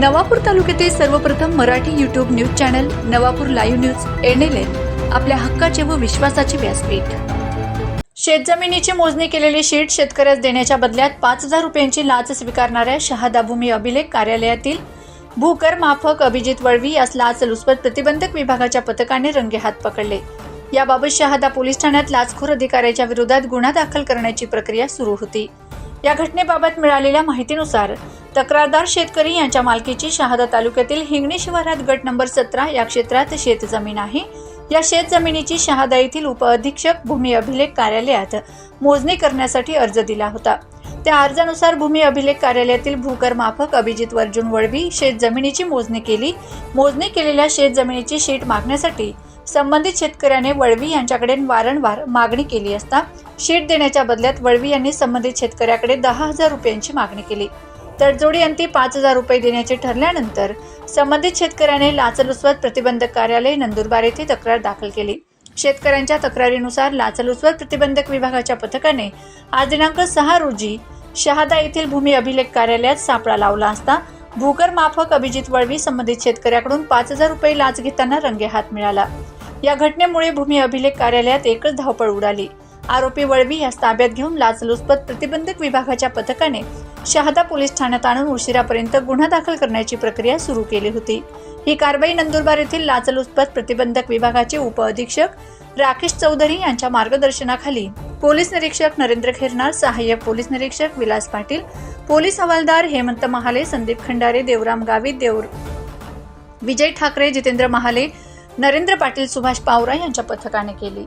नवापूर तालुक्यातील सर्वप्रथम Marathi YouTube news channel Navapur live news NLN आपल्या हक्काचे व विश्वासाचे व्यासपीठ. शेतजमिनीची मोजणी केलेली शीट शेतकऱ्यास देण्याच्या बदल्यात पाच हजार रुपयांची लाच स्वीकारणाऱ्या शहादा भूमी अभिलेख कार्यालयातील भूकर माफक अभिजित वळवी यास लाचलुचपत प्रतिबंधक विभागाच्या पथकाने रंगेहात पकडले. याबाबत शहादा पोलीस ठाण्यात लाचखोर अधिकाऱ्याच्या विरोधात गुन्हा दाखल करण्याची प्रक्रिया सुरू होती. या घटनेबाबत मिळालेल्या माहितीनुसार तक्रारदार शेतकरी यांच्या मालकीची शहादा तालुक्यातील हिंगणी शिवारात गट नंबर सतरा या क्षेत्रात शेतजमीन आहे. या शेतजमिनीची शहादा येथील उपअधीक्षक भूमी अभिलेख कार्यालयात मोजणी करण्यासाठी अर्ज दिला होता. त्या अर्जानुसार भूमी अभिलेख कार्यालयातील भूकर माफक अभिजित वर्जुन वळवी शेतजमिनीची मोजणी केली. मोजणी केलेल्या शेतजमिनीची शीट मागण्यासाठी संबंधित शेतकऱ्याने वळवी यांच्याकडे वारंवार मागणी केली असता शीट देण्याच्या बदल्यात वळवी यांनी संबंधित शेतकऱ्याकडे दहा हजार रुपयांची मागणी केली. तडजोडी अंती पाच हजार रुपये देण्याचे ठरल्यानंतर संबंधित शेतकऱ्याने लाचलुचपत प्रतिबंधक कार्यालय नंदुरबार येथे तक्रार दाखल केली. शेतकऱ्यांच्या तक्रारीनुसार लाचलुचपत प्रतिबंधक विभागाच्या पथकाने आज दिनांक सहा रोजी शहादा येथील भूमी अभिलेख कार्यालयात सापळा लावला असता भूकर माफक अभिजित वळवी संबंधित शेतकऱ्याकडून पाच हजार रुपये लाच घेताना रंगेहात मिळाला. या घटनेमुळे भूमी अभिलेख कार्यालयात एकच धावपळ उडाली. आरोपी वळवी यास ताब्यात घेऊन लाचलुचपत प्रतिबंधक विभागाच्या पथकाने शहादा पोलीस ठाण्यात आणून उशिरापर्यंत गुन्हा दाखल करण्याची प्रक्रिया सुरू केली होती. ही कारवाई नंदुरबार येथील लाचलुचपत प्रतिबंधक विभागाचे उपअधीक्षक राकेश चौधरी यांच्या मार्गदर्शनाखाली पोलीस निरीक्षक नरेंद्र खेरनार सहाय्यक पोलीस निरीक्षक विलास पाटील पोलीस हवालदार हेमंत महाले संदीप खंडारे देवराम गावित देवर विजय ठाकरे जितेंद्र महाले नरेंद्र पाटील सुभाष पावरा यांच्या पथकाने केली.